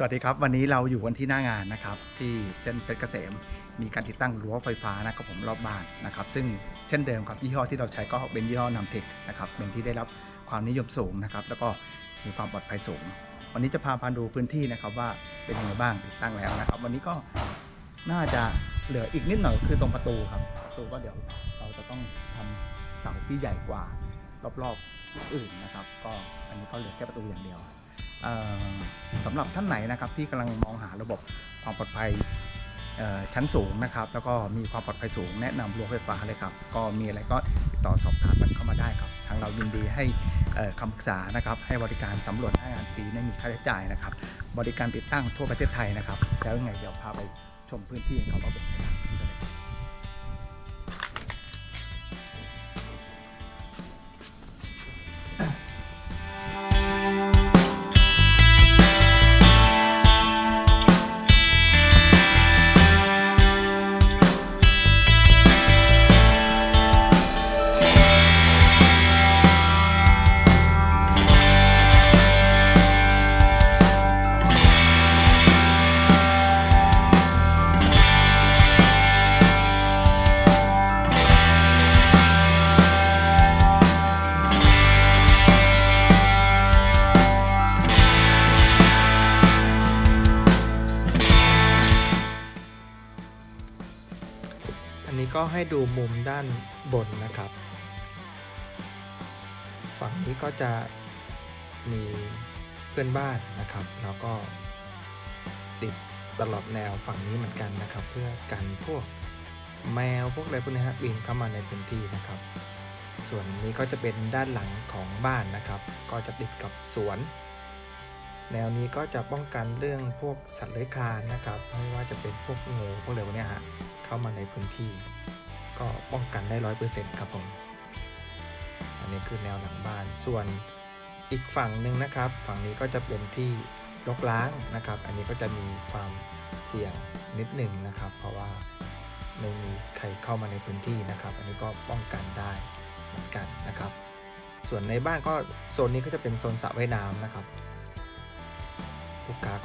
สวัสดีครับ วันนี้เราอยู่กันที่หน้างานนะครับ ที่เส้นเพชรเกษม มีการติดตั้งรั้วไฟฟ้านะครับผมรอบบ้านนะครับ ซึ่งเช่นเดิมครับยี่ห้อที่เราใช้ก็เป็นยี่ห้อนำเทคนะครับเป็นที่ได้รับความนิยมสูงนะครับ แล้วก็มีความปลอดภัยสูง วันนี้จะพาพาดูพื้นที่นะครับว่าเป็นยังไงบ้างติดตั้งแล้วนะครับ วันนี้ก็น่าจะเหลืออีกนิดหน่อยคือตรงประตูครับประตูก็เดี๋ยวเราจะต้องทำเสาที่ใหญ่กว่ารอบๆอื่นนะครับ ก็อันนี้ก็เหลือแค่ประตูอย่างเดียว สำหรับท่านไหนนะครับที่กำลังมองหาระบบความปลอดภัยชั้นสูงนะครับ แล้วก็มีความปลอดภัยสูงแนะนำรั้วไฟฟ้าเลยครับ ก็มีอะไรก็ติดต่อสอบถามกันเข้ามาได้ครับ ทางเรายินดีให้คำปรึกษานะครับ ให้บริการสำรวจหน้างานฟรีไม่มีค่าใช้จ่ายนะครับ บริการติดตั้งทั่วประเทศไทยนะครับ แล้วยังไงเดี๋ยวพาไปชมพื้นที่กันครับว่าเป็นยังไงบ้างที่จะได้ครับอัน ก็ให้ดูมุมด้านบนนะครับ ฝั่งนี้ก็จะมีเพื่อนบ้านนะครับ แล้วก็ติดตลอดแนวฝั่งนี้เหมือนกันนะครับ เพื่อกันพวกแมวพวกอะไรพวกนี้ฮะบินเข้ามาในพื้นที่นะครับ ส่วนนี้ก็จะเป็นด้านหลังของบ้านนะครับ ก็จะติดกับสวน แนวนี้ก็จะป้องกันเรื่องพวกสัตว์เลื้อยคลานนะครับไม่ว่าจะเป็นพวกงูพวกอะไรพวกเนี้ยฮะเข้ามาในพื้นที่ ก็ป้องกันได้ร้อยเปอร์เซ็นต์ครับผมอันนี้คือแนวหลังบ้านส่วนอีกฝั่งหนึ่งนะครับ ฝั่งนี้ก็จะเป็นที่รกล้างนะครับ อันนี้ก็จะมีความเสี่ยงนิดหนึ่งนะครับ เพราะว่าไม่มีใครเข้ามาในพื้นที่นะครับ อันนี้ก็ป้องกันได้เหมือนกันนะครับ ส่วนในบ้านก็โซนนี้ก็จะเป็นโซนสระว่ายน้ำนะครับ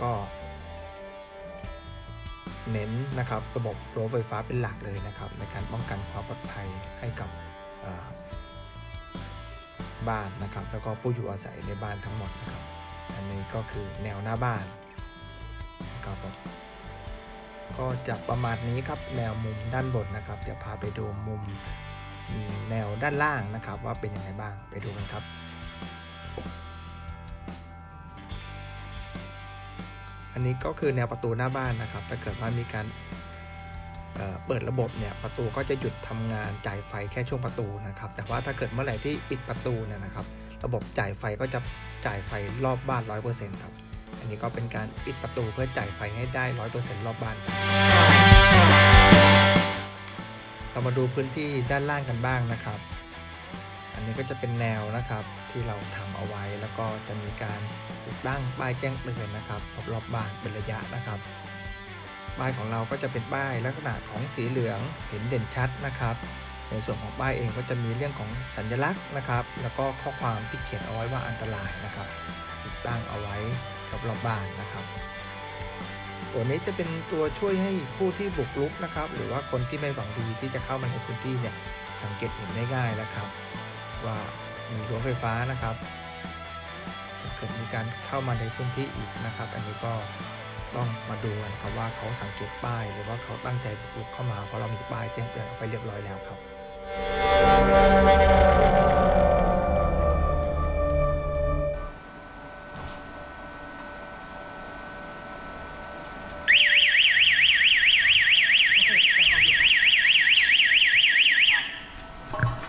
ก็ เน้นนะครับระบบรั้วไฟฟ้าเป็นหลักเลยนะครับ ในการป้องกันความปลอดภัยให้กับบ้านนะครับ แล้วก็ผู้อยู่อาศัยในบ้านทั้งหมดนะครับ อันนี้ก็คือแนวหน้าบ้านนะครับผมก็จะประมาณนี้ครับแนวมุมด้านบนนะครับ เดี๋ยวพาไปดูมุมแนวด้านล่างนะครับ ว่าเป็นยังไงบ้างไปดูกันครับ อันนี้ก็คือแนวประตูหน้าบ้านนะครับถ้าเกิดว่ามีการเเปิดระบบเนี่ยประตูก็จะหยุดทำงานจ่ายไฟแค่ช่วงประตูนะครับ แต่ว่าถ้าเกิดเมื่อไหร่ที่ปิดประตูเนี่ยนะครับ ระบบจ่ายไฟก็จะจ่ายไฟรอบบ้าน 100%ครับ อันนี้ก็เป็นการปิดประตูเพื่อจ่ายไฟให้ได้ 100%รอบบ้านครับเรามาดูพื้นที่ด้านล่างกันบ้างนะครับ อันนี้ก็จะเป็นแนวนะครับ ที่เราทำเอาไว้ แล้วก็จะมีการติดตั้งป้ายแจ้งเตือนนะครับรอบๆบ้านเป็นระยะนะครับป้ายของเราก็จะเป็นป้ายลักษณะของสีเหลืองเห็นเด่นชัดนะครับ ในส่วนของป้ายเองก็จะมีเรื่องของสัญลักษณ์นะครับ แล้วก็ข้อความที่เขียนเอาไว้ว่าอันตรายนะครับ ติดตั้งเอาไว้รอบๆบ้านนะครับตัวนี้จะเป็นตัวช่วยให้ผู้ที่บุกรุกนะครับ หรือว่าคนที่ไม่หวังดีที่จะเข้ามาในพื้นที่เนี่ยสังเกตเห็นได้ง่ายนะครับ ว่า มีรั้วไฟฟ้านะครับเกิดมีการเข้ามาในพื้นที่อีกนะครับ อันนี้ก็ต้องมาดูกันครับว่าเขาสังเกตป้าย หรือว่าเขาตั้งใจบุกรุกเข้ามาเพราะเรามีป้ายแจ้งเตือนเอาไว้เรียบร้อยแล้วครับ